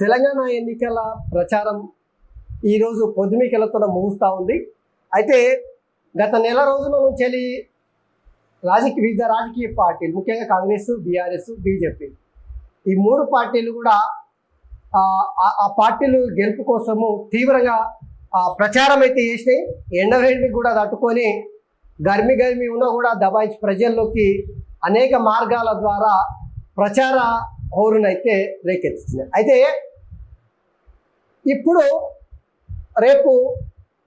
తెలంగాణ ఎన్నికల ప్రచారం ఈరోజు పొద్దుమికలతో ముగుస్తూ ఉంది. అయితే గత నెల రోజుల నుంచి రాజకీయ వివిధ రాజకీయ పార్టీలు ముఖ్యంగా కాంగ్రెస్ బీఆర్ఎస్ బీజేపీ ఈ మూడు పార్టీలు కూడా ఆ, పార్టీలు గెలుపు కోసము తీవ్రంగా ఆ, ప్రచారం అయితే చేసినాయి. ఎండవేడిని కూడా తట్టుకొని గర్మి గర్మి ఉన్నా కూడా దబాయించి ప్రజల్లోకి అనేక మార్గాల ద్వారా ప్రచార హోరునైతే రేకెత్తించినాయి. అయితే ఇప్పుడు రేపు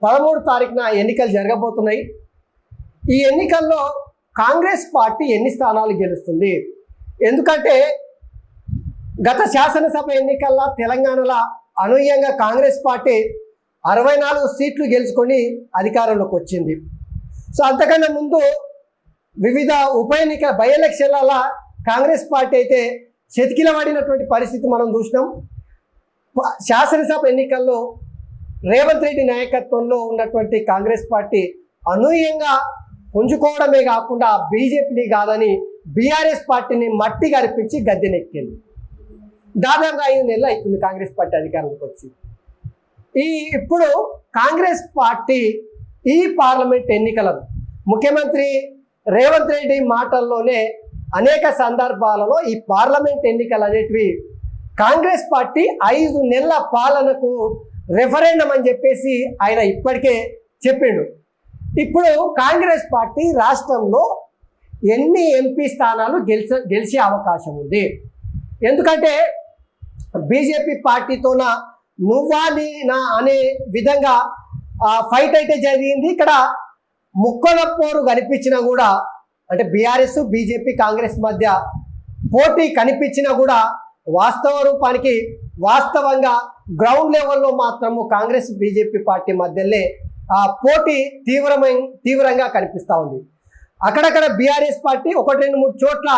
పదమూడు తారీఖున ఎన్నికలు జరగబోతున్నాయి. ఈ ఎన్నికల్లో కాంగ్రెస్ పార్టీ ఎన్ని స్థానాలు గెలుస్తుంది? ఎందుకంటే గత శాసనసభ ఎన్నికల్లో తెలంగాణలో అనూహ్యంగా కాంగ్రెస్ పార్టీ అరవై నాలుగు సీట్లు గెలుచుకొని అధికారంలోకి వచ్చింది. సో అంతకన్నా ముందు వివిధ ఉప ఎన్నిక బై ఎలక్షన్ల కాంగ్రెస్ పార్టీ అయితే చెతికిలబడినటువంటి పరిస్థితి మనం చూసినాం. శాసనసభ ఎన్నికల్లో రేవంత్ రెడ్డి నాయకత్వంలో ఉన్నటువంటి కాంగ్రెస్ పార్టీ అనూహ్యంగా పుంజుకోవడమే కాకుండా బీజేపీని కాదని బీఆర్ఎస్ పార్టీని మట్టి గరిపించి గద్దెనెక్కింది. దాదాపుగా ఐదు నెలలు అవుతుంది కాంగ్రెస్ పార్టీ అధికారంలోకి వచ్చి. ఈ ఇప్పుడు కాంగ్రెస్ పార్టీ ఈ పార్లమెంట్ ఎన్నికలను ముఖ్యమంత్రి రేవంత్ రెడ్డి మాటల్లోనే అనేక సందర్భాలలో ఈ పార్లమెంట్ ఎన్నికలు అనేటివి కాంగ్రెస్ పార్టీ ఐదు నెలల పాలనకు రెఫరెండం అని చెప్పేసి ఆయన ఇప్పటికే చెప్పిండు. ఇప్పుడు కాంగ్రెస్ పార్టీ రాష్ట్రంలో ఎన్ని ఎంపీ స్థానాలు గెలిచ గెలిచే అవకాశం ఉంది? ఎందుకంటే బీజేపీ పార్టీతోన నువ్వా నా అనే విధంగా ఫైట్ అయితే జరిగింది. ఇక్కడ ముక్కల పోరు కనిపించినా కూడా అంటే బీఆర్ఎస్ బీజేపీ కాంగ్రెస్ మధ్య పోటీ కనిపించినా కూడా వాస్తవ రూపానికి వాస్తవంగా గ్రౌండ్ లెవెల్లో మాత్రము కాంగ్రెస్ బీజేపీ పార్టీ మధ్యలో ఆ పోటీ తీవ్రమైన తీవ్రంగా కనిపిస్తూ ఉంది. అక్కడక్కడ బీఆర్ఎస్ పార్టీ ఒకటి రెండు మూడు చోట్ల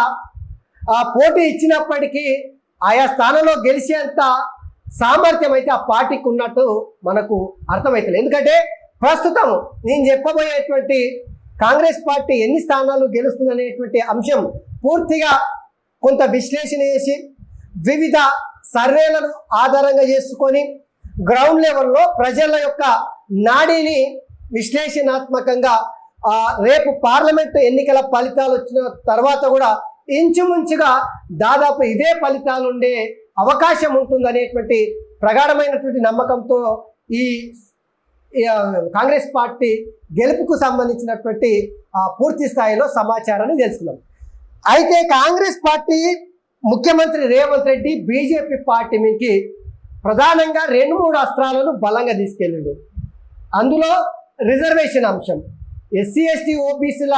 ఆ పోటీ ఇచ్చినప్పటికీ ఆయా స్థానంలో గెలిచేంత సామర్థ్యం అయితే ఆ పార్టీకి ఉన్నట్టు మనకు అర్థమవుతుంది ఎందుకంటే ప్రస్తుతం నేను చెప్పబోయేటువంటి కాంగ్రెస్ పార్టీ ఎన్ని స్థానాలు గెలుస్తుందనేటువంటి అంశం పూర్తిగా కొంత విశ్లేషణ చేసి వివిధ సర్వేలను ఆధారంగా చేసుకొని గ్రౌండ్ లెవెల్లో ప్రజల యొక్క నాడీని విశ్లేషణాత్మకంగా రేపు పార్లమెంట్ ఎన్నికల ఫలితాలు వచ్చిన తర్వాత కూడా ఇంచుమించుగా దాదాపు ఇదే ఫలితాలు ఉండే అవకాశం ఉంటుందనేటువంటి ప్రగాఢమైనటువంటి నమ్మకంతో ఈ కాంగ్రెస్ పార్టీ గెలుపుకు సంబంధించినటువంటి ఆ, పూర్తి స్థాయిలో సమాచారాన్ని తెలుసుకున్నాం. అయితే కాంగ్రెస్ పార్టీ ముఖ్యమంత్రి రేవంత్ రెడ్డి బీజేపీ పార్టీ మీదకి ప్రధానంగా రెండు మూడు అస్త్రాలను బలంగా తీసుకెళ్ళాడు. అందులో రిజర్వేషన్ అంశం. ఎస్సీ ఎస్టీ ఓబీసీల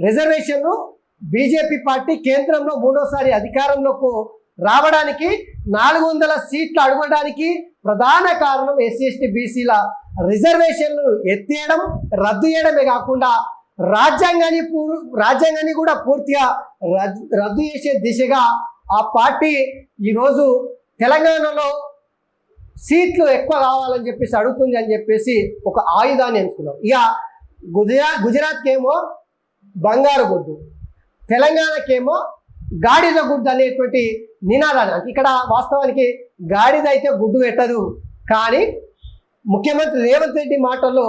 రిజర్వేషన్ను బీజేపీ పార్టీ కేంద్రంలో మూడోసారి అధికారంలోకి రావడానికి నాలుగు వందల సీట్లు అడగడానికి ప్రధాన కారణం ఎస్సీ ఎస్టీ బీసీల రిజర్వేషన్లు ఎత్తేయడం రద్దు చేయడమే కాకుండా రాజ్యాంగాన్ని పూ- రాజ్యాంగాన్ని కూడా పూర్తిగా రద్దు రద్దు చేసే దిశగా ఆ పార్టీ ఈరోజు తెలంగాణలో సీట్లు ఎక్కువ కావాలని చెప్పేసి అడుగుతుంది అని చెప్పేసి ఒక ఆయుధాన్ని ఎంచుకున్నాం. ఇక గుజరాత్ గుజరాత్కేమో బంగారు గుడ్డు తెలంగాణకేమో గాడిద గుడ్డు అనేటువంటి నినాదాన్ని ఇక్కడ వాస్తవానికి గాడిద అయితే గుడ్డు పెట్టదు కానీ ముఖ్యమంత్రి రేవంత్ రెడ్డి మాటల్లో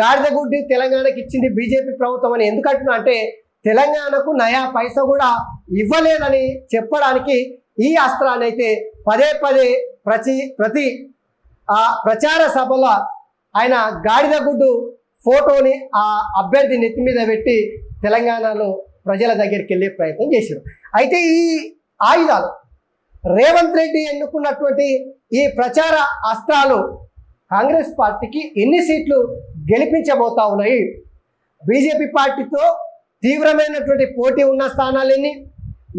గాడిద గుడ్డు తెలంగాణకి ఇచ్చింది బీజేపీ ప్రభుత్వం అని ఎందుకంటున్నా అంటే తెలంగాణకు నయా పైస కూడా ఇవ్వలేదని చెప్పడానికి ఈ అస్త్రాన్ని అయితే పదే పదే ప్రతి ప్రతి ఆ ప్రచార సభలో ఆయన గాడిద గుడ్డు ఫోటోని ఆ అభ్యర్థి నెత్తి మీద పెట్టి తెలంగాణలో ప్రజల దగ్గరికి వెళ్ళే ప్రయత్నం చేశారు. అయితే ఈ ఆయుధాలు రేవంత్ రెడ్డి ఎన్నుకున్నటువంటి ఈ ప్రచార అస్త్రాలు కాంగ్రెస్ పార్టీకి ఎన్ని సీట్లు గెలిపించబోతా ఉన్నాయి? బీజేపీ పార్టీతో తీవ్రమైనటువంటి పోటీ ఉన్న స్థానాలన్నీ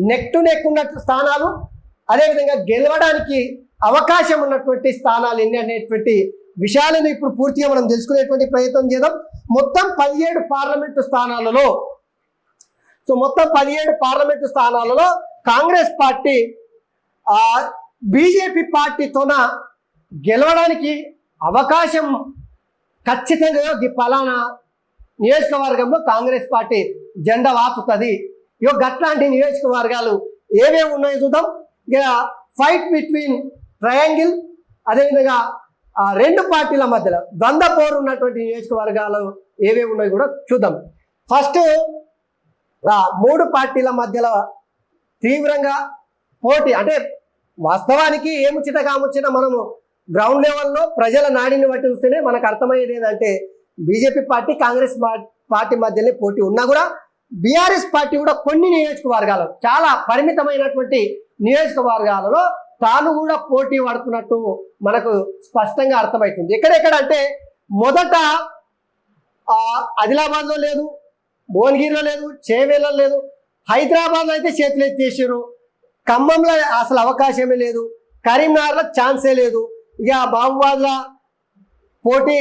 నెక్ టు నెక్ ఉన్న స్థానాలు అదేవిధంగా గెలవడానికి అవకాశం ఉన్నటువంటి స్థానాలు ఎన్ని అనేటువంటి విషయాలను ఇప్పుడు పూర్తిగా మనం తెలుసుకునేటువంటి ప్రయత్నం చేద్దాం. మొత్తం పదిహేడు పార్లమెంటు స్థానాలలో సో మొత్తం పదిహేడు పార్లమెంటు స్థానాలలో కాంగ్రెస్ పార్టీ ఆ బీజేపీ పార్టీతోన గెలవడానికి అవకాశం ఖచ్చితంగా ఈ పలానా నియోజకవర్గంలో కాంగ్రెస్ పార్టీ జెండా వాపుతుంది ఇక గట్లాంటి నియోజకవర్గాలు ఏమేమి ఉన్నాయో చూద్దాం. ఇక ఫైట్ బిట్వీన్ ట్రయాంగిల్ అదేవిధంగా రెండు పార్టీల మధ్యలో ద్వంద్వ పోరు ఉన్నటువంటి నియోజకవర్గాలు ఏవేవి ఉన్నాయో కూడా చూద్దాం. ఫస్ట్ మూడు పార్టీల మధ్యలో తీవ్రంగా పోటీ అంటే వాస్తవానికి ఏముచ్చిట కాముచ్చిన మనము గ్రౌండ్ లెవెల్లో ప్రజల నాడిని బట్టి చూస్తేనే మనకు అర్థమయ్యేది ఏంటంటే బీజేపీ పార్టీ కాంగ్రెస్ పార్టీ మధ్యనే పోటీ ఉన్నా కూడా బీఆర్ఎస్ పార్టీ కూడా కొన్ని నియోజకవర్గాలు చాలా పరిమితమైనటువంటి నియోజకవర్గాలలో తాను కూడా పోటీ పడుతున్నట్టు మనకు స్పష్టంగా అర్థమవుతుంది. ఎక్కడెక్కడ అంటే మొదట ఆదిలాబాద్లో లేదు భువనగిరిలో లేదు చేవేలలో లేదు హైదరాబాద్లో అయితే చేతులు ఎత్తేసారు ఖమ్మంలో అసలు అవకాశమే లేదు కరీంనగర్లో ఛాన్సే లేదు. ఇక మహబూబాద్లో పోటీ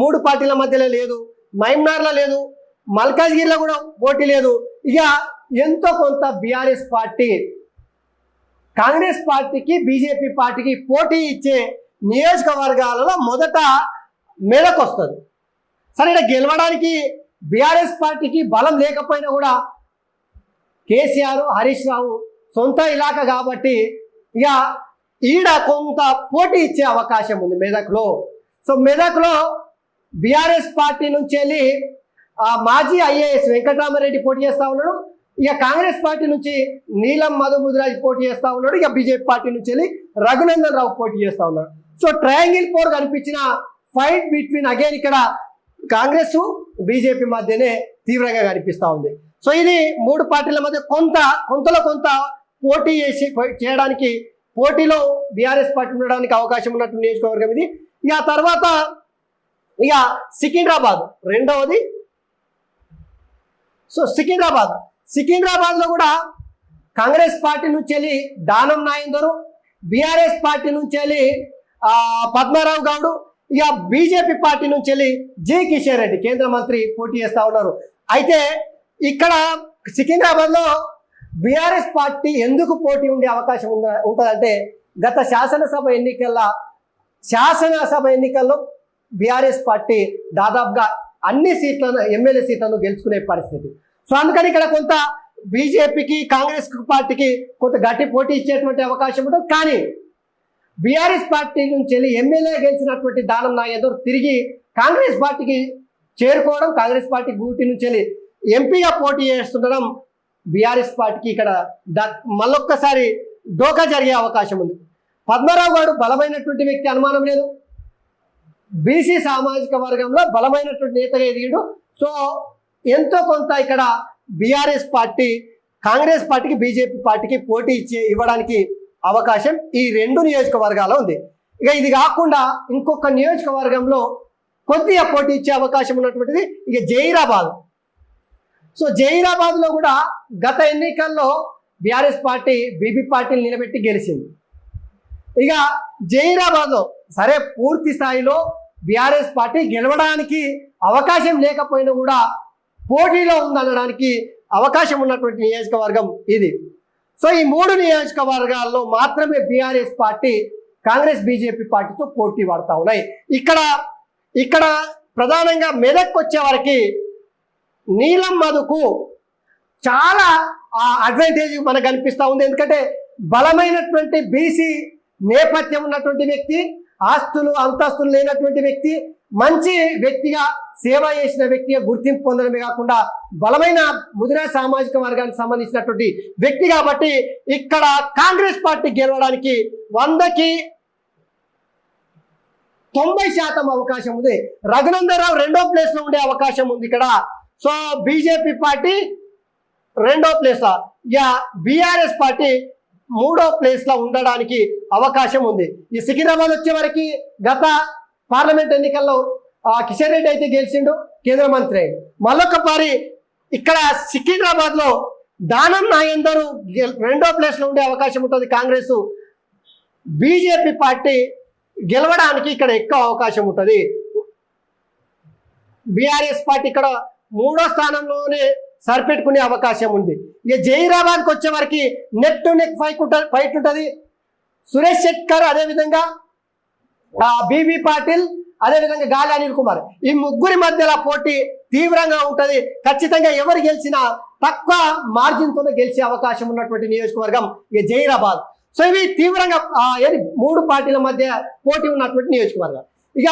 మూడు పార్టీల మధ్యలో లేదు మైమ్నార్లో లేదు మల్కాజ్గిరిలో కూడా పోటీ లేదు. ఇక ఎంతో కొంత బీఆర్ఎస్ పార్టీ కాంగ్రెస్ పార్టీకి బీజేపీ పార్టీకి పోటీ ఇచ్చే నియోజకవర్గాలలో మొదట మెదక్ వస్తుంది. సరే ఇక్కడ గెలవడానికి బీఆర్ఎస్ పార్టీకి బలం లేకపోయినా కూడా కేసీఆర్ హరీష్ రావు సొంత ఇలాక కాబట్టి ఇక ఈడ కొంత పోటీ ఇచ్చే అవకాశం ఉంది మెదక్లో. సో మెదక్లో బీఆర్ఎస్ పార్టీ నుంచి వెళ్ళి ఆ మాజీ ఐఏఎస్ వెంకటరామరెడ్డి పోటీ చేస్తూ ఉన్నాడు. ఇక కాంగ్రెస్ పార్టీ నుంచి నీలం మధు ముదిరాజ్ పోటీ చేస్తూ ఉన్నాడు. ఇక బీజేపీ పార్టీ నుంచి వెళ్ళి రఘునందన్ రావు పోటీ చేస్తూ ఉన్నాడు. సో ట్రయాంగిల్ పోర్ కనిపించిన ఫైట్ బిట్వీన్ అగైన్ ఇక్కడ కాంగ్రెస్ బీజేపీ మధ్యనే తీవ్రంగా కనిపిస్తూ ఉంది. సో ఇది మూడు పార్టీల మధ్య కొంత కొంతలో కొంత పోటీ చేసి చేయడానికి పోటీలో బీఆర్ఎస్ పార్టీ ఉండడానికి అవకాశం ఉన్నట్టు నియోజకవర్గం ఇది. ఇక తర్వాత ఇక సికింద్రాబాద్ రెండవది సో సికింద్రాబాద్. సికింద్రాబాద్లో కూడా కాంగ్రెస్ పార్టీ నుంచి వెళ్ళి దానం నాయందరు బీఆర్ఎస్ పార్టీ నుంచి వెళ్ళి పద్మారావు గౌడు ఇక బీజేపీ పార్టీ నుంచి వెళ్ళి జి కిషన్ రెడ్డి కేంద్ర మంత్రి పోటీ చేస్తా ఉన్నారు. అయితే ఇక్కడ సికింద్రాబాద్లో బీఆర్ఎస్ పార్టీ ఎందుకు పోటీ ఉండే అవకాశం ఉంద ఉంటుందంటే గత శాసనసభ ఎన్నికల్లో శాసనసభ ఎన్నికల్లో బీఆర్ఎస్ పార్టీ దాదాపుగా అన్ని సీట్లను ఎమ్మెల్యే సీట్లను గెలుచుకునే పరిస్థితి. సో అందుకని ఇక్కడ కొంత బీజేపీకి కాంగ్రెస్ పార్టీకి కొంత గట్టి పోటీ ఇచ్చేటువంటి అవకాశం ఉంటుంది. కానీ బీఆర్ఎస్ పార్టీ నుంచి వెళ్ళి ఎమ్మెల్యే గెలిచినటువంటి దానం నాగేందర్ తిరిగి కాంగ్రెస్ పార్టీకి చేరుకోవడం కాంగ్రెస్ పార్టీ గూటి నుంచి వెళ్ళి ఎంపీగా పోటీ చేస్తుండడం బీఆర్ఎస్ పార్టీకి ఇక్కడ ద- మళ్ళొక్కసారి డోకా జరిగే అవకాశం ఉంది. పద్మరావు గారు బలమైనటువంటి వ్యక్తి అనుమానం లేదు. బీసీ సామాజిక వర్గంలో బలమైనటువంటి నేతగా ఎదిగాడు సో ఎంతో కొంత ఇక్కడ బీఆర్ఎస్ పార్టీ కాంగ్రెస్ పార్టీకి బీజేపీ పార్టీకి పోటీ ఇచ్చే ఇవ్వడానికి అవకాశం ఈ రెండు నియోజకవర్గాల్లో ఉంది. ఇక ఇది కాకుండా ఇంకొక నియోజకవర్గంలో కొద్దిగా పోటీ ఇచ్చే అవకాశం ఉన్నటువంటిది ఇక జైరాబాద్ సో జైరాబాద్లో కూడా గత ఎన్నికల్లో బీఆర్ఎస్ పార్టీ బీబీ పార్టీని నిలబెట్టి గెలిచింది. ఇక జైరాబాద్లో సరే పూర్తి స్థాయిలో బీఆర్ఎస్ పార్టీ గెలవడానికి అవకాశం లేకపోయినా కూడా పోటీలో ఉందనడానికి అవకాశం ఉన్నటువంటి నియోజకవర్గం ఇది. సో ఈ మూడు నియోజకవర్గాల్లో మాత్రమే బీఆర్ఎస్ పార్టీ కాంగ్రెస్ బీజేపీ పార్టీతో పోటీ పడతా ఉన్నాయి. ఇక్కడ ఇక్కడ ప్రధానంగా మెదక్ వచ్చే నీలం మధుకు చాలా అడ్వాంటేజ్ మనకు కనిపిస్తూ ఉంది. ఎందుకంటే బలమైనటువంటి బీసీ నేపథ్యం ఉన్నటువంటి వ్యక్తి ఆస్తులు అంతస్తులు లేనటువంటి వ్యక్తి మంచి వ్యక్తిగా సేవ చేసిన వ్యక్తిగా గుర్తింపు పొందడమే కాకుండా బలమైన ముదిరా సామాజిక వర్గానికి సంబంధించినటువంటి వ్యక్తి కాబట్టి ఇక్కడ కాంగ్రెస్ పార్టీ గెలవడానికి వందకి తొంభై శాతం అవకాశం ఉంది. రఘునందరావు రెండో ప్లేస్లో ఉండే అవకాశం ఉంది ఇక్కడ. సో బీజేపీ పార్టీ రెండో ప్లేస్ ఇక బీఆర్ఎస్ పార్టీ మూడో ప్లేస్లో ఉండడానికి అవకాశం ఉంది. ఈ సికింద్రాబాద్ వచ్చే వరకు గత పార్లమెంట్ ఎన్నికల్లో ఆ, కిషన్ రెడ్డి అయితే గెలిచిండు కేంద్ర మంత్రి అయ్యిండు. ఇక్కడ సికింద్రాబాద్లో దానం నాయందరూ గెల్- రెండో ప్లేస్లో ఉండే అవకాశం ఉంటుంది కాంగ్రెస్. బీజేపీ పార్టీ గెలవడానికి ఇక్కడ ఎక్కువ అవకాశం ఉంటుంది. బీఆర్ఎస్ పార్టీ ఇక్కడ మూడో స్థానంలోనే సరిపెట్టుకునే అవకాశం ఉంది. ఇక జైరాబాద్కి వచ్చే నెక్ టు నెక్ ఫైట్ ఉంటుంది ఫైట్ ఉంటుంది. సురేష్ శెట్కర్ అదేవిధంగా బీబీ పాటిల్ అదేవిధంగా గాలి అనిల్ కుమార్. ఈ ముగ్గురి మధ్యలో పోటీ తీవ్రంగా ఉంటుంది. ఖచ్చితంగా ఎవరు గెలిచినా తక్కువ మార్జిన్తోనే గెలిచే అవకాశం ఉన్నటువంటి నియోజకవర్గం ఇక జైరాబాద్ సో ఇవి తీవ్రంగా మూడు పార్టీల మధ్య పోటీ ఉన్నటువంటి నియోజకవర్గం. ఇక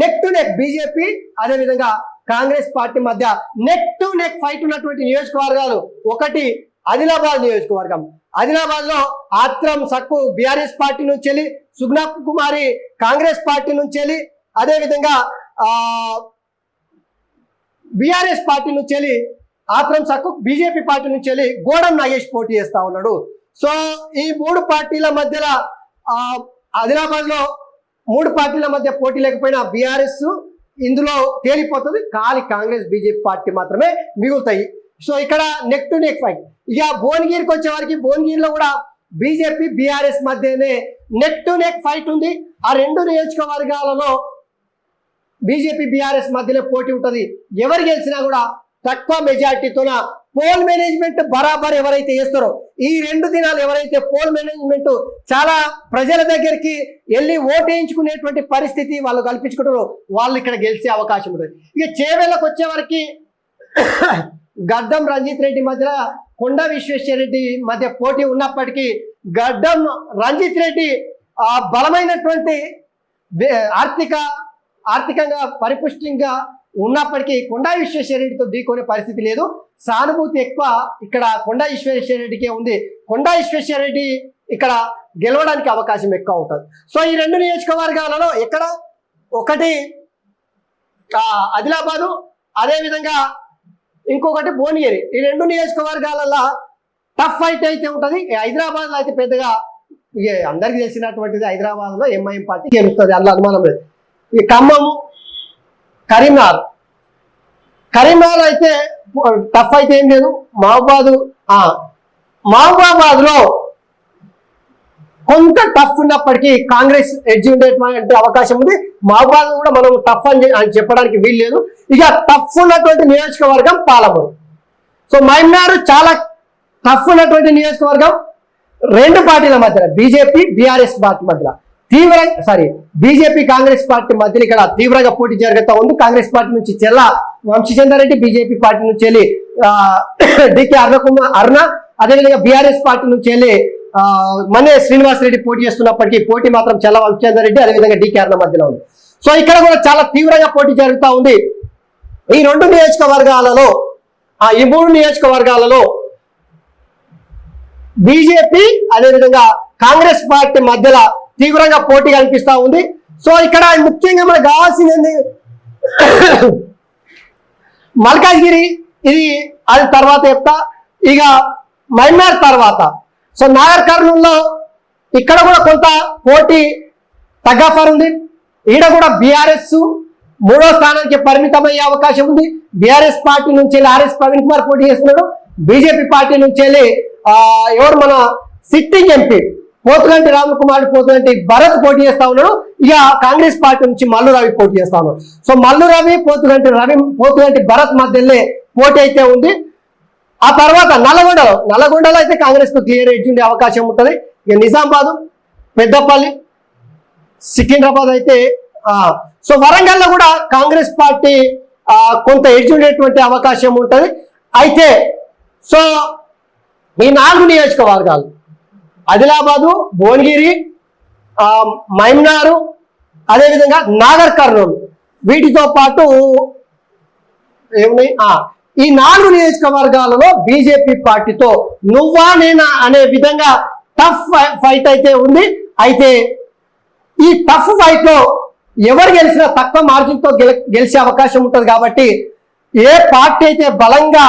నెక్ టు నెక్ బీజేపీ అదేవిధంగా కాంగ్రెస్ పార్టీ మధ్య నెక్ టు నెక్ ఫైట్ ఉన్నటువంటి నియోజకవర్గాలు ఒకటి ఆదిలాబాద్ నియోజకవర్గం. ఆదిలాబాద్లో ఆత్రం సక్కు బీఆర్ఎస్ పార్టీ నుంచి వెళ్ళి సుగ్నా కుమారి కాంగ్రెస్ పార్టీ నుంచి వెళ్ళి అదేవిధంగా ఆ బీఆర్ఎస్ పార్టీ నుంచి వెళ్ళి ఆత్రం సక్కు బీజేపీ పార్టీ నుంచి వెళ్ళి గోడం నాగేష్ పోటీ చేస్తా ఉన్నాడు. సో ఈ మూడు పార్టీల మధ్యలో ఆదిలాబాద్లో మూడు పార్టీల మధ్య పోటీ లేకపోయినా బీఆర్ఎస్ ఇందులో తేలిపోతుంది. ఖాళీ కాంగ్రెస్ బీజేపీ పార్టీ మాత్రమే మిగులుతాయి. సో ఇక్కడ నెక్ టు నెక్ ఫైట్ ఇక భువనగిరికి వచ్చే వారికి భువనగిరిలో కూడా బీజేపీ బీఆర్ఎస్ మధ్యనే నెక్ టు నెక్ ఫైట్ ఉంది. ఆ రెండు నియోజకవర్గాలలో బీజేపీ బీఆర్ఎస్ మధ్యలో పోటీ ఉంటుంది. ఎవరు గెలిచినా కూడా తక్కువ మెజార్టీతోన పోల్ మేనేజ్మెంట్ బరాబర్ ఎవరైతే చేస్తారో ఈ రెండు దినాలు ఎవరైతే పోల్ మేనేజ్మెంట్ చాలా ప్రజల దగ్గరికి వెళ్ళి ఓటేయించుకునేటువంటి పరిస్థితి వాళ్ళు కల్పించుకుంటారో వాళ్ళు ఇక్కడ గెలిచే అవకాశం ఉంటుంది. ఇక చేవేళ్ళకు వచ్చేవరకు గడ్డం రంజిత్ రెడ్డి మధ్య కొండ విశ్వేశ్వర రెడ్డి మధ్య పోటీ ఉన్నప్పటికీ గడ్డం రంజిత్ రెడ్డి ఆ బలమైనటువంటి ఆర్థిక ఆర్థికంగా పరిపుష్టంగా ఉన్నప్పటికీ కొండా విశ్వేశ్వర రెడ్డితో ఢీకొనే పరిస్థితి లేదు. సానుభూతి ఎక్కువ ఇక్కడ కొండా విశ్వేశ్వర రెడ్డికే ఉంది. కొండా విశ్వేశ్వర రెడ్డి ఇక్కడ గెలవడానికి అవకాశం ఎక్కువ ఉంటుంది. సో ఈ రెండు నియోజకవర్గాలలో ఎక్కడ ఒకటి ఆదిలాబాదు అదేవిధంగా ఇంకొకటి భువనగిరి. ఈ రెండు నియోజకవర్గాలలో టఫ్ ఫైట్ అయితే ఉంటుంది. హైదరాబాద్లో అయితే పెద్దగా ఇక అందరికీ తెలిసినటువంటిది హైదరాబాద్లో ఎంఐఎం పార్టీ గెలుస్తుంది. అందులో అనుమానం లేదు. ఈ ఖమ్మము కరీంనగర్. కరీంనగర్ అయితే టఫ్ అయితే ఏం లేదు. మహబాదు ఆ, మహబూబాబాద్లో కొంత టఫ్ ఉన్నప్పటికీ కాంగ్రెస్ ఎడ్జి ఉండేటువంటి అవకాశం ఉంది. మహబాద్ కూడా మనం టఫ్ అని చెప్పడానికి వీలు లేదు. ఇక టఫ్ ఉన్నటువంటి నియోజకవర్గం పాలమూరు. సో మైమ్నార్ చాలా టఫ్ ఉన్నటువంటి నియోజకవర్గం రెండు పార్టీల మధ్య బీజేపీ బీఆర్ఎస్ పార్టీ మధ్య తీవ్ర సారీ బీజేపీ కాంగ్రెస్ పార్టీ మధ్యలో ఇక్కడ తీవ్రంగా పోటీ జరుగుతూ ఉంది. కాంగ్రెస్ పార్టీ నుంచి చెల్ల వంశీచంద్రారెడ్డి బీజేపీ పార్టీ నుంచి వెళ్ళి ఆ, డికే అరుణకుమార్ అరుణ అదేవిధంగా బీఆర్ఎస్ పార్టీ నుంచి వెళ్ళి ఆ, మనే శ్రీనివాస్ రెడ్డి పోటీ చేస్తున్నప్పటికీ పోటీ మాత్రం చెల్ల వంశీచంద్రారెడ్డి అదేవిధంగా డికే అరుణ మధ్యలో ఉంది. సో ఇక్కడ కూడా చాలా తీవ్రంగా పోటీ జరుగుతూ ఉంది. ఈ రెండు నియోజకవర్గాలలో ఆ ఈ మూడు నియోజకవర్గాలలో బీజేపీ అదేవిధంగా కాంగ్రెస్ పార్టీ మధ్యలో తీవ్రంగా పోటీ కనిపిస్తూ ఉంది. సో ఇక్కడ ముఖ్యంగా మనకు కావాల్సింది మల్కాజ్గిరి ఇది అది తర్వాత చెప్తా. ఇక మైనార్ తర్వాత. సో నాగర్ కర్నూల్లో ఇక్కడ కూడా కొంత పోటీ తగ్గఫర్ ఉంది. ఈడ కూడా బీఆర్ఎస్ మూడో స్థానానికి పరిమితమయ్యే అవకాశం ఉంది. బీఆర్ఎస్ పార్టీ నుంచి వెళ్ళి ఆర్ఎస్ ప్రవీణ్ కుమార్ పోటీ చేస్తున్నాడు. బీజేపీ పార్టీ నుంచి వెళ్ళి ఎవరు మన సిట్టింగ్ ఎంపీ పోతుగంటి రామకుమార్ పోతుగంటి భరత్ పోటీ చేస్తా ఉన్నాడు. ఇక కాంగ్రెస్ పార్టీ నుంచి మల్లు రవి పోటీ చేస్తా ఉన్నాడు. సో మల్లు రవి పోతుగంటి రవి పోతుగంటి భరత్ మధ్యలో పోటీ అయితే ఉంది. ఆ తర్వాత నల్లగొండలో నల్లగొండలో అయితే కాంగ్రెస్కు క్లియర్ ఎడ్జ్ ఉండే అవకాశం ఉంటుంది. ఇక నిజామాబాదు పెద్దపల్లి సికింద్రాబాద్ అయితే సో వరంగల్లో కూడా కాంగ్రెస్ పార్టీ కొంత ఎడ్జ్ ఉండేటువంటి అవకాశం ఉంటుంది. అయితే సో ఈ నాలుగు నియోజకవర్గాలు ఆదిలాబాదు భువనగిరి మైమ్నారు అదేవిధంగా నాగర్ కర్నూలు. వీటితో పాటు ఏమున్నాయి? ఈ నాలుగు నియోజకవర్గాలలో బీజేపీ పార్టీతో నువ్వా నేనా అనే విధంగా టఫ్ ఫైట్ అయితే ఉంది. అయితే ఈ టఫ్ ఫైట్లో ఎవరు గెలిచినా తక్కువ మార్జిన్తో గెలిచే అవకాశం ఉంటుంది కాబట్టి ఏ పార్టీ అయితే బలంగా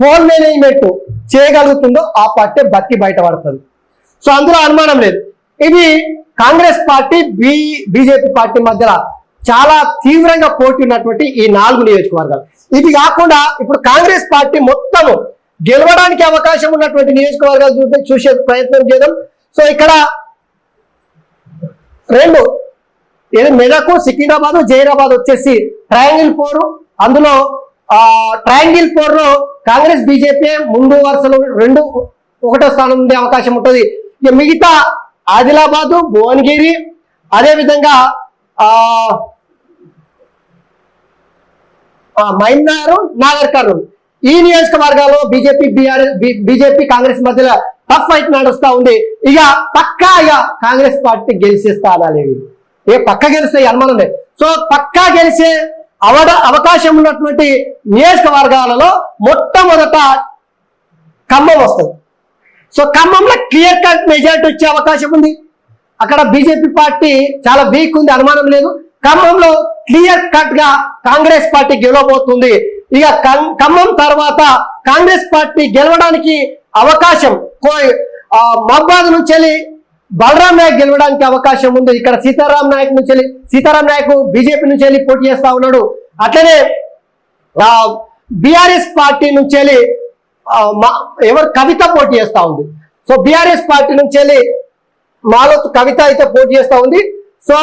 పోల్ మేనేజ్మెంట్ చేయగలుగుతుందో ఆ పార్టీ బతికి బయటపడుతుంది. సో అందులో అనుమానం లేదు. ఇది Congress party B BJP party మధ్య చాలా తీవ్రంగా పోటీ ఉన్నటువంటి ఈ నాలుగు నియోజకవర్గాలు. ఇది కాకుండా ఇప్పుడు కాంగ్రెస్ పార్టీ మొత్తము గెలవడానికి అవకాశం ఉన్నటువంటి నియోజకవర్గాలు చూసే చూసే ప్రయత్నం చేద్దాం. సో ఇక్కడ రెండు ఏదో మెదకు సికింద్రాబాద్ జైరాబాద్ వచ్చేసి ట్రయాంగిల్ పోరు అందులో ఆ ట్రయాంగిల్ పోరులో కాంగ్రెస్ బీజేపీ ముందు వరుసలో రెండు ఒకటో స్థానం ఉండే అవకాశం ఉంటుంది. ఇక మిగతా ఆదిలాబాదు భువనగిరి అదేవిధంగా ఆ మైనారు నాగర్ కర్నూలు. ఈ నియోజకవర్గాల్లో బీజేపీ బీఆర్ఎస్ బీజేపీ కాంగ్రెస్ మధ్యలో టఫ్ ఫైట్ నడుస్తూ ఉంది. ఇక పక్కా ఇక కాంగ్రెస్ పార్టీ గెలిచే స్థానాలు ఏ పక్క గెలుస్తాయి అనుమానం లేదు. సో పక్కా గెలిచే అవడ అవకాశం ఉన్నటువంటి నియోజకవర్గాలలో మొట్టమొదట ఖమ్మం వస్తుంది. సో ఖమ్మంలో క్లియర్ కట్ మెజారిటీ వచ్చే అవకాశం ఉంది. అక్కడ బీజేపీ పార్టీ చాలా వీక్ ఉంది అనుమానం లేదు. ఖమ్మంలో క్లియర్ కట్గా కాంగ్రెస్ పార్టీ గెలవబోతుంది. ఇక ఖమ్మం తర్వాత కాంగ్రెస్ పార్టీ గెలవడానికి అవకాశం మహబాద్ నుంచి వెళ్ళి బలరాం నాయక్ గెలవడానికి అవకాశం ఉంది. ఇక్కడ సీతారాం నాయక్ నుంచి వెళ్ళి సీతారాం నాయక్ బీజేపీ నుంచి వెళ్ళి పోటీ చేస్తా ఉన్నాడు. అట్లనే బీఆర్ఎస్ పార్టీ నుంచి వెళ్ళి ఎవరు కవిత పోటీ చేస్తా ఉంది. సో బీఆర్ఎస్ పార్టీ నుంచి వెళ్ళి మాలత్ కవిత అయితే పోటీ చేస్తా ఉంది. సో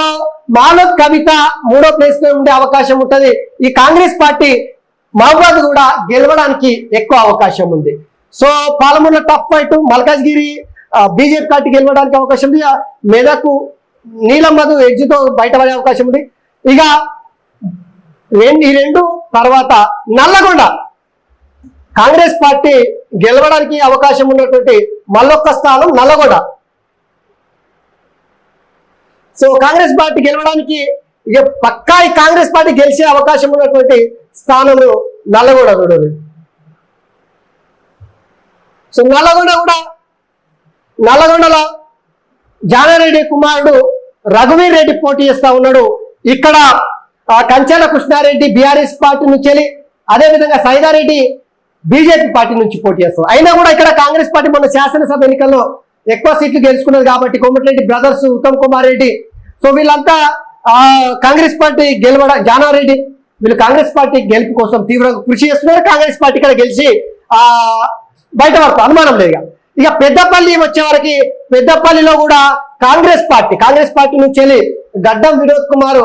మాలత్ కవిత మూడో ప్లేస్లో ఉండే అవకాశం ఉంటుంది. ఈ కాంగ్రెస్ పార్టీ మహబాద్ కూడా గెలవడానికి ఎక్కువ అవకాశం ఉంది. సో పాలమూరులో tough fight Malkajgiri BJP party గెలవడానికి అవకాశం ఉంది. ఆ మెదకు నీలమ్మదు ఎడ్జ్తో బయటపడే అవకాశం ఉంది. ఇక రెండు ఈ రెండు తర్వాత నల్లగొండ. కాంగ్రెస్ పార్టీ గెలవడానికి అవకాశం ఉన్నటువంటి మళ్ళొక్క స్థానం నల్లగొండ. సో కాంగ్రెస్ పార్టీ గెలవడానికి ఇక పక్కా ఈ కాంగ్రెస్ పార్టీ గెలిచే అవకాశం ఉన్నటువంటి స్థానము నల్లగొండ కూడా సో నల్లగొండ కూడా నల్లగొండలో జానారెడ్డి కుమారుడు రఘువీర్ రెడ్డి పోటీ చేస్తా ఉన్నాడు. ఇక్కడ కంచాల కృష్ణారెడ్డి బీఆర్ఎస్ పార్టీ నుంచి వెళ్ళి అదేవిధంగా సైదారెడ్డి బీజేపీ పార్టీ నుంచి పోటీ చేస్తారు అయినా కూడా ఇక్కడ కాంగ్రెస్ పార్టీ మొన్న శాసనసభ ఎన్నికల్లో ఎక్కువ సీట్లు గెలుచుకున్నది కాబట్టి కోమటిరెడ్డి బ్రదర్స్ ఉత్తమ్ కుమార్ రెడ్డి. సో వీళ్ళంతా కాంగ్రెస్ పార్టీ గెలవడ జానారెడ్డి వీళ్ళు కాంగ్రెస్ పార్టీ గెలుపు కోసం తీవ్రంగా కృషి చేస్తున్నారు. కాంగ్రెస్ పార్టీ ఇక్కడ గెలిచి ఆ బయట వరకు అనుమానం లేదు ఇక. ఇక పెద్దపల్లి వచ్చే వరకు పెద్దపల్లిలో కూడా కాంగ్రెస్ పార్టీ కాంగ్రెస్ పార్టీ నుంచి వెళ్ళి గడ్డం వినోద్ కుమార్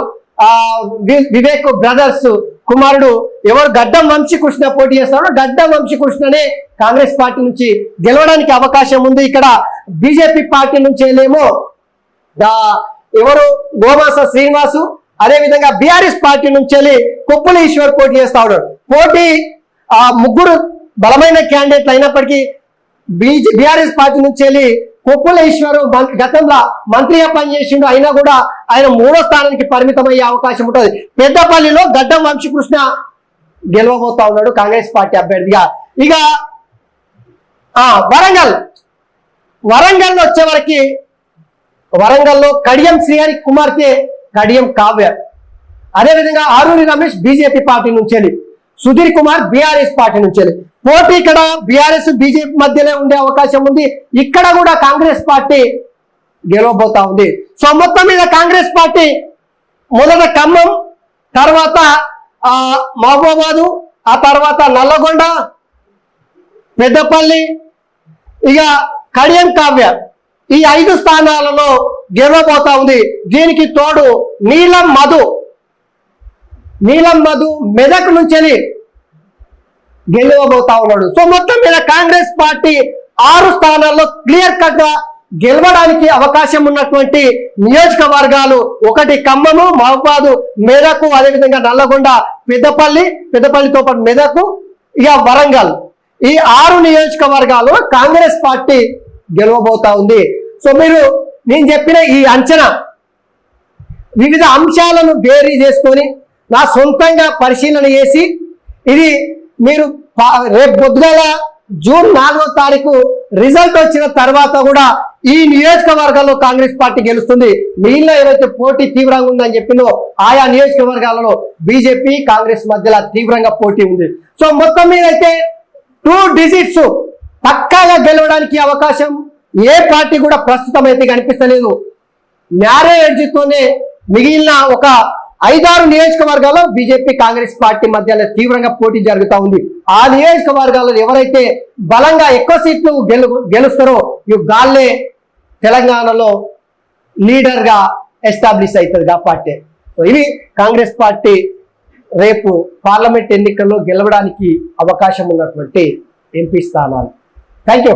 వివేక్ బ్రదర్స్ కుమారుడు ఎవరు గడ్డం వంశీకృష్ణ పోటీ చేస్తారో గడ్డం వంశీకృష్ణనే కాంగ్రెస్ పార్టీ నుంచి గెలవడానికి అవకాశం ఉంది. ఇక్కడ బీజేపీ పార్టీ నుంచి వెళ్ళేమో దా ఎవరు గోమాస శ్రీనివాసు అదే విధంగా బీఆర్ఎస్ పార్టీ నుంచి వెళ్ళి కొప్పుల ఈశ్వర్ పోటీ చేస్తా ఉన్నాడు. పోటీ ఆ ముగ్గురు బలమైన క్యాండిడేట్లు అయినప్పటికీ బీజే బీఆర్ఎస్ పార్టీ నుంచి వెళ్ళి కొప్పుల ఈశ్వర్ గతంలో మంత్రిగా పనిచేసిండు. అయినా కూడా ఆయన మూడో స్థానానికి పరిమితం అయ్యే అవకాశం ఉంటుంది. పెద్దపల్లిలో గడ్డం వంశీకృష్ణ గెలవబోతా ఉన్నాడు కాంగ్రెస్ పార్టీ అభ్యర్థిగా. ఇక ఆ వరంగల్. వరంగల్ వచ్చేవరకి వరంగల్లో కడియం శ్రీహరి కుమార్తె కడియం కావ్య. అదేవిధంగా ఆరూరి రమేష్ బీజేపీ పార్టీ నుంచి సుధీర్ కుమార్ బీఆర్ఎస్ పార్టీ నుంచి పోటీ ఇక్కడ బీఆర్ఎస్ బీజేపీ మధ్యలో ఉండే అవకాశం ఉంది. ఇక్కడ కూడా కాంగ్రెస్ పార్టీ గెలవబోతా ఉంది. సో మొత్తం మీద కాంగ్రెస్ పార్టీ మొదట ఖమ్మం తర్వాత ఆ మహబూబాబాదు ఆ తర్వాత నల్లగొండ పెద్దపల్లి ఇక కడియం కావ్య ఈ ఐదు స్థానాలలో గెలవబోతా ఉంది. దీనికి తోడు నీలం మధు నీలం మధు మెదక్ నుంచి గెలవబోతా ఉన్నాడు. సో మొత్తం మీద కాంగ్రెస్ పార్టీ ఆరు స్థానాల్లో క్లియర్ కట్గా గెలవడానికి అవకాశం ఉన్నటువంటి నియోజకవర్గాలు ఒకటి ఖమ్మము మహబాదు మెదకు అదేవిధంగా నల్లగొండ పెద్దపల్లి పెద్దపల్లితో పాటు మెదకు ఇక వరంగల్. ఈ ఆరు నియోజకవర్గాలు కాంగ్రెస్ పార్టీ గెలవబోతా ఉంది. సో మీరు నేను చెప్పిన ఈ అంచనా వివిధ అంశాలను బేరీ చేసుకొని నా సొంతంగా పరిశీలన చేసి ఇది మీరు రేపు పొద్దుగాల జూన్ నాలుగో తారీఖు రిజల్ట్ వచ్చిన తర్వాత కూడా ఈ నియోజకవర్గాల్లో కాంగ్రెస్ పార్టీ గెలుస్తుంది. మిగిలిన ఏవైతే పోటీ తీవ్రంగా ఉందని చెప్పినో ఆయా నియోజకవర్గాలలో బీజేపీ కాంగ్రెస్ మధ్యలో తీవ్రంగా పోటీ ఉంది. సో మొత్తం మీద అయితే టూ డిజిట్స్ పక్కాగా గెలవడానికి అవకాశం ఏ పార్టీ కూడా ప్రస్తుతం అయితే కనిపిస్తలేదు. మ్యారేజ్తోనే మిగిలిన ఒక ఐదారు నియోజకవర్గాల్లో బీజేపీ కాంగ్రెస్ పార్టీ మధ్యలో తీవ్రంగా పోటీ జరుగుతూ ఉంది. ఆ నియోజకవర్గాల్లో ఎవరైతే బలంగా ఎక్కువ సీట్లు గెలు గెలుస్తారో ఈ గాల్లే తెలంగాణలో లీడర్గా ఎస్టాబ్లిష్ అవుతుంది ఆ పార్టీ. సో ఇది కాంగ్రెస్ పార్టీ రేపు పార్లమెంట్ ఎన్నికల్లో గెలవడానికి అవకాశం ఉన్నటువంటి ఎంపీ స్థానాలు. Thank you